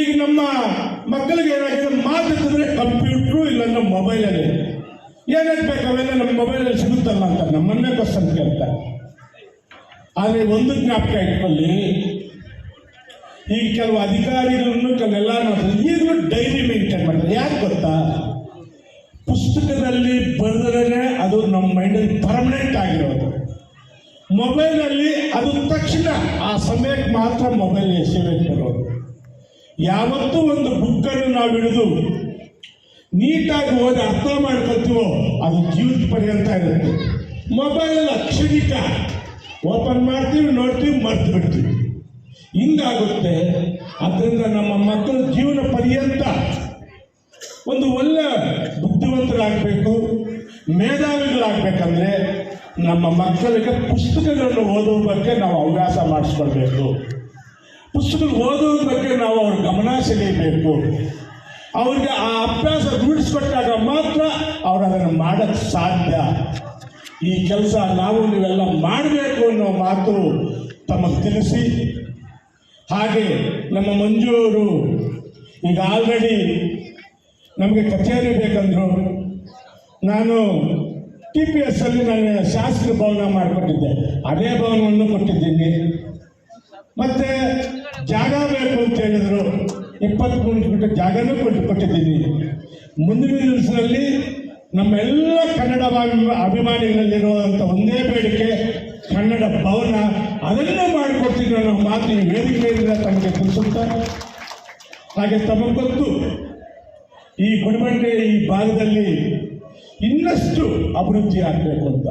ಈಗ ನಮ್ಮ ಮಕ್ಕಳಿಗೆ ಏನಾಗಿದೆ? ಮಾತಾಡಿದ್ರೆ ಕಂಪ್ಯೂಟ್ರು ಇಲ್ಲಾಂದ್ರೆ ಮೊಬೈಲಲ್ಲಿ ಏನೇನು ಬೇಕು? ಅವೆಲ್ಲ ನಮ್ಮ ಮೊಬೈಲಲ್ಲಿ ಸಿಗುತ್ತಲ್ಲ ಅಂತ ನಮ್ಮನ್ನೇ ಕ್ವಶನ್ ಕೇಳ್ತಾರೆ ಆದರೆ ಒಂದು ಜ್ಞಾಪಕ ಇಟ್ಕೊಳ್ಳಿ. ಈಗ ಕೆಲವು ಅಧಿಕಾರಿಗಳನ್ನು ಕೆಲವೆಲ್ಲ ಈಗಲೂ ಡೈರಿ ಮೇಂಟೈನ್ ಮಾಡ್ತಾರೆ. ಯಾಕೆ ಗೊತ್ತಾ? ಪುಸ್ತಕದಲ್ಲಿ ಬರೆದ್ರೆ ಅದು ನಮ್ಮ ಮೈಂಡಲ್ಲಿ ಪರ್ಮನೆಂಟ್ ಆಗಿರೋದು. ಮೊಬೈಲಲ್ಲಿ ಅದು ತಕ್ಷಣ, ಆ ಸಮಯಕ್ಕೆ ಮಾತ್ರ ಮೊಬೈಲ್ ಎಸೆಬೇಕು ಬರೋದು. ಯಾವತ್ತೂ ಒಂದು ಬುಕ್ಕನ್ನು ನಾವು ಹಿಡಿದು ನೀಟಾಗಿ ಓದಿ ಅರ್ಥ ಮಾಡ್ಕೊತೀವೋ ಅದು ಜೀವಿತ ಪರ್ಯಂತ ಇರುತ್ತೆ. ಮೊಬೈಲ್ ಕ್ಷಣಿಕ ಓಪನ್ ಮಾಡ್ತೀವಿ, ನೋಡ್ತೀವಿ, ಮರ್ತು ಬಿಡ್ತೀವಿ. ಹಿಂಗಾಗುತ್ತೆ. ಅದರಿಂದ ನಮ್ಮ ಮಕ್ಕಳ ಜೀವನ ಪರ್ಯಂತ ಒಂದು ಒಳ್ಳೆ ಬುದ್ಧಿವಂತರಾಗಬೇಕು, ಮೇಧಾವಿಗಳಾಗಬೇಕಂದ್ರೆ ನಮ್ಮ ಮಕ್ಕಳಿಗೆ ಪುಸ್ತಕಗಳನ್ನು ಓದುವ ಬಗ್ಗೆ ನಾವು ಅವಕಾಶ ಮಾಡಿಸ್ಕೊಳ್ಬೇಕು. ಪುಸ್ತಕ ಓದೋದ್ರ ಬಗ್ಗೆ ನಾವು ಅವ್ರ ಗಮನ ಸೆಳೆಯಬೇಕು ಅವ್ರಿಗೆ ಆ ಅಭ್ಯಾಸ ರೂಢಿಸ್ಕೊಟ್ಟಾಗ ಮಾತ್ರ ಅವ್ರು ಅದನ್ನು ಮಾಡೋಕ್ಕೆ ಸಾಧ್ಯ. ಈ ಕೆಲಸ ನಾವು ನೀವೆಲ್ಲ ಮಾಡಬೇಕು ಅನ್ನೋ ಮಾತು ತಮಗೆ ತಿಳಿಸಿ. ಹಾಗೆ ನಮ್ಮ ಮಂಜೂರು ಈಗ ಆಲ್ರೆಡಿ ನಮಗೆ ಕಚೇರಿ ಬೇಕಂದ್ರು ನಾನು ಟಿ ಪಿ ಎಸ್ ಅಲ್ಲಿ ನಾನು ಶಾಸ್ತ್ರ ಭವನ ಮಾಡಿಕೊಟ್ಟಿದ್ದೆ. ಅದೇ ಭವನವನ್ನು ಕೊಟ್ಟಿದ್ದೀನಿ. ಮತ್ತೆ ಜಾಗ ಬೇಕು ಅಂತ ಹೇಳಿದ್ರು. ಇಪ್ಪತ್ತ್ಮೂರು ಮೀಟರ್ ಜಾಗನೂ ಕೊಟ್ಟು ಕೊಟ್ಟಿದ್ದೀನಿ. ಮುಂದಿನ ದಿವಸದಲ್ಲಿ ನಮ್ಮೆಲ್ಲ ಕನ್ನಡ ಅಭಿ- ಅಭಿಮಾನಿಗಳಲ್ಲಿರುವಂಥ ಒಂದೇ ಬೇಡಿಕೆ, ಕನ್ನಡ ಭವನ ಅದನ್ನೇ ಮಾಡಿಕೊಡ್ತೀನಿ ಅನ್ನೋ ಮಾತು ಈ ವೇದಿಕೆಯಿಂದ ತಮಗೆ ತಿಳಿಸುತ್ತಾ ಹಾಗೆ ತಮಗೆ ಗೊತ್ತು, ಈ ಗುಡಿಬಂಡೆ ಈ ಭಾಗದಲ್ಲಿ ಇನ್ನಷ್ಟು ಅಭಿವೃದ್ಧಿ ಆಗಬೇಕು ಅಂತ.